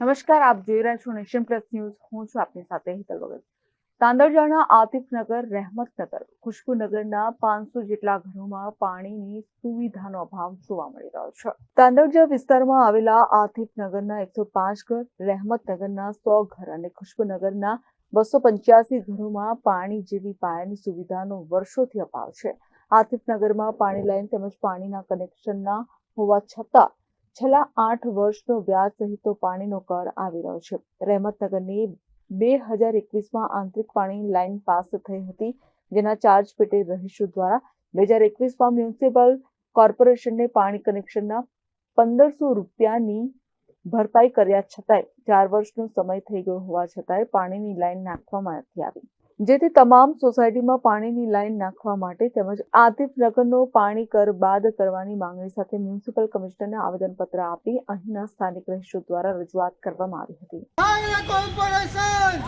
નમસ્કાર, આપ જોઈ રહ્યા છો નેશન પ્લસ ન્યૂઝ. હું છું આપની સાથે હિતલ વગર. તાંદરજાના આતિફનગર રહેમતનગર ખુશ્બુનગરના પાંચસો જેટલા ઘરોમાં પાણીની સુવિધાનો અભાવ જોવા મળી રહ્યો છે. તાંદરજા વિસ્તારમાં આવેલા આતિફનગરના એકસો પાંચ ઘર રહેમતનગરના સો ઘર અને ખુશ્બુનગરના બસો પંચ્યાસી ઘરોમાં પાણી જેવી પાયાની સુવિધાનો વર્ષોથી અભાવ છે. આતિફનગરમાં પાણી લાઈન તેમજ પાણીના કનેક્શનના હોવા છતાં છેલ્લા આઠ વર્ષનો વ્યાજ સહિતનો પાણીનો કર આવી રહ્યો છે. રહેમતનગરની બે હજાર એકવીસમાં આંતરિક પાણી લાઇન પાસ થઈ હતી, જેના ચાર્જ પેટે રહીશો દ્વારા બે હજાર એકવીસમાં મ્યુનિસિપલ કોર્પોરેશનને પાણી કનેક્શનના પંદરસો રૂપિયાની ભરપાઈ કર્યા છતાંય ચાર વર્ષનો સમય થઈ ગયો હોવા છતાંય પાણીની લાઇન નાખવામાં નથી આવી. જેથી તમામ સોસાયટીમાં પાણીની લાઇન નાખવા માટે તેમજ આતિફનગરનો પાણી કર બાદ કરવાની માંગણી સાથે મ્યુનિસિપલ કમિશનરને આવેદનપત્ર આપી અહીંના સ્થાનિક રહીશો દ્વારા રજૂઆત કરવામાં આવી હતી કોર્પોરેશન!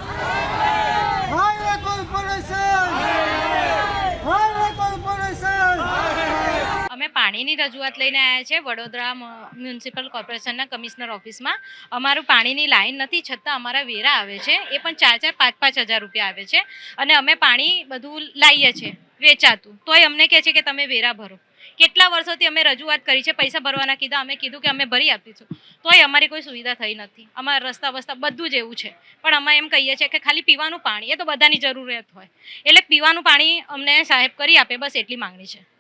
પાણીની રજૂઆત લઈને આવ્યા છે વડોદરા મ્યુનિસિપલ કોર્પોરેશનના કમિશનર ઓફિસમાં. અમારું પાણીની લાઇન નથી, છતાં અમારા વેરા આવે છે. એ પણ ચાર ચાર, પાંચ પાંચ હજાર રૂપિયા આવે છે. અને અમે પાણી બધું લાવીએ છીએ વેચાતું. તોય અમને કહે છે કે તમે વેરા ભરો. કેટલા વર્ષોથી અમે રજૂઆત કરી છે, પૈસા ભરવાના કીધા, અમે કીધું કે અમે ભરી આપીશું. તોય અમારી કોઈ સુવિધા થઈ નથી. અમારા રસ્તા વસ્તા બધું જ એવું છે. પણ અમે એમ કહીએ છીએ કે ખાલી પીવાનું પાણી, એ તો બધાની જરૂરિયાત હોય. એટલે પીવાનું પાણી અમને સાહેબ કરી આપે, બસ એટલી માંગણી છે.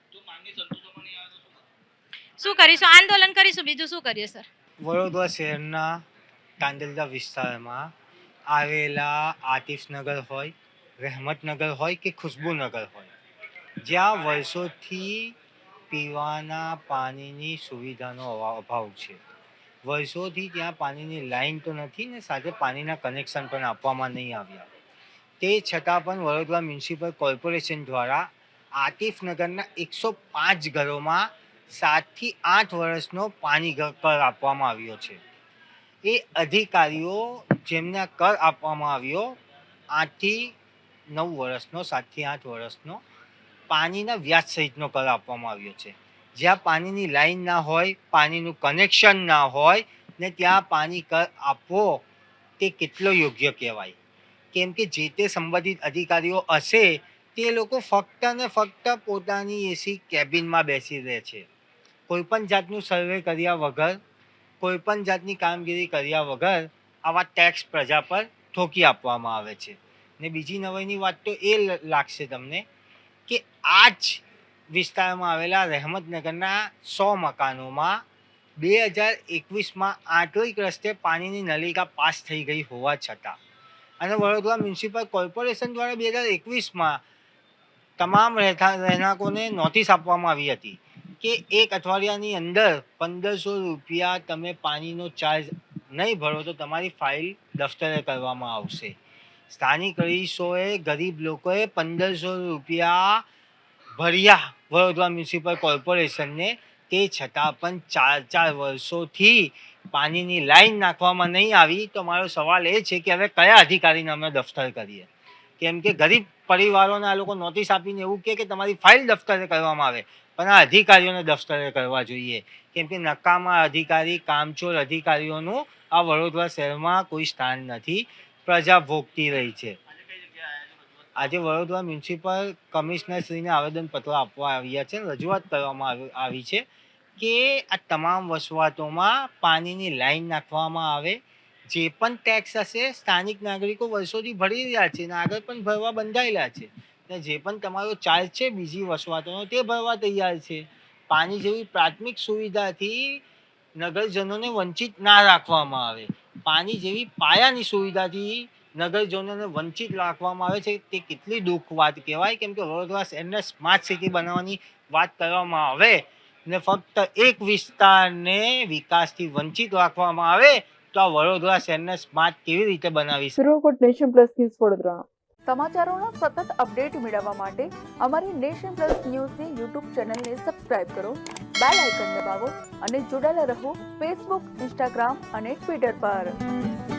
શું કરીશું? આંદોલન કરીશું. બીજું શું કરીએ, સર? વડોદરા શહેરના તાંડેલદા વિસ્તારમાં આવેલા આતિફનગર હોય, રહેમતનગર હોય કે ખુશ્બુનગર હોય, જ્યાં વર્ષોથી પીવાના પાણીની સુવિધાનો અભાવ છે. વર્ષોથી ત્યાં પાણીની લાઈન તો નથી ને સાથે પાણીના કનેક્શન પણ આપવામાં નહીં આવ્યા. તે છતાં પણ વડોદરા મ્યુનિસિપલ કોર્પોરેશન દ્વારા આતિફનગરના એકસો પાંચ ઘરોમાં સાતથી આઠ વર્ષનો પાણી કર આપવામાં આવ્યો છે. એ અધિકારીઓ જેમને કર આપવામાં આવ્યો, આઠથી નવ વર્ષનો, સાતથી આઠ વર્ષનો પાણીના વ્યાજ સહિતનો કર આપવામાં આવ્યો છે. જ્યાં પાણીની લાઈન ના હોય, પાણીનું કનેક્શન ના હોય, ને ત્યાં પાણી કર આપવો તે કેટલો યોગ્ય કહેવાય? કેમ કે જે તે સંબંધિત અધિકારીઓ હશે, તે લોકો ફક્ત ને ફક્ત પોતાની એસી કેબિનમાં બેસી રહે છે. કોઈ પણ જાતનું સર્વે કર્યા વગર કોઈ પણ જાતની કામગીરી કર્યા વગર આવા ટેક્સ પ્રજા પર ઠોકી આપવામાં આવે છે. ને બીજી નવાઈની વાત તો એ લાગશે તમને કે આ જ વિસ્તારમાં આવેલા રહેમતનગરના સો મકાનોમાં બે હજાર એકવીસમાં આંતરિક રસ્તે પાણીની નલિકા પાસ થઈ ગઈ હોવા છતાં. અને વડોદરા મ્યુનિસિપલ કોર્પોરેશન દ્વારા બે હજાર એકવીસમાં તમામ રહેઠા રહેણાંકોને નોટિસ આપવામાં આવી હતી. કે એક અઠવાડિયાની અંદર પંદરસો રૂપિયા તમે પાણીનો ચાર્જ નહીં ભરો તો તમારી ફાઇલ દફતરે કરવામાં આવશે. સ્થાનિક રહીશોએ ગરીબ લોકોએ પંદરસો રૂપિયા ભર્યા વડોદરા મ્યુનિસિપલ કોર્પોરેશનને. તે છતાં પણ ચાર ચાર વર્ષોથી પાણીની લાઈન નાખવામાં નહીં આવી. તો મારો સવાલ એ છે કે હવે કયા અધિકારીને અમે દફતર કરીએ? કેમ કે ગરીબ પરિવારોને આ લોકો નોટિસ આપીને એવું કે તમારી ફાઇલ દફતરે કરવામાં આવે. પણ આ અધિકારીઓને દફતરે કરવા જોઈએ. કેમ કે નકામા અધિકારી, કામચોર અધિકારીઓનું આ વડોદરા શહેરમાં કોઈ સ્થાન નથી. પ્રજા ભોગતી રહી છે. આજે વડોદરા મ્યુનિસિપલ કમિશનરશ્રીને આવેદનપત્ર આપવા આવ્યા છે. રજૂઆત કરવામાં આવી- છે કે આ તમામ વસવાટોમાં પાણીની લાઈન નાખવામાં આવે. જે પણ ટેક્સ હશે, સ્થાનિક નાગરિકો વર્ષોથી ભરી રહ્યા છે અને આગળ પણ ભરવા બંધાયેલા છે. ને જે પણ તમારો ચાર્જ છે, બીજી વસવાટોનો, તે ભરવા તૈયાર છે. પાણી જેવી પ્રાથમિક સુવિધાથી નગરજનોને વંચિત ના રાખવામાં આવે. પાણી જેવી પાયાની સુવિધાથી નગરજનોને વંચિત રાખવામાં આવે છે. તે કેટલી દુઃખ વાત કહેવાય? કેમ કે વડોદરા શહેરને સ્માર્ટ સિટી બનાવવાની વાત કરવામાં આવે. ને ફક્ત એક વિસ્તારને વિકાસથી વંચિત રાખવામાં આવે. તો આ વડોદરા શહેરને સ્માર્ટ કેવી રીતે બનાવી Surkot nation plus news Vadodara. સમાચારોના સતત અપડેટ મેળવવા માટે અમારી નેશન પ્લસ ન્યૂઝની યુટ્યુબ ચેનલને સબસ્ક્રાઇબ કરો બેલ આઇકન દબાવો અને જોડાયેલા રહો ફેસબુક ઇન્સ્ટાગ્રામ અને ટ્વિટર પર.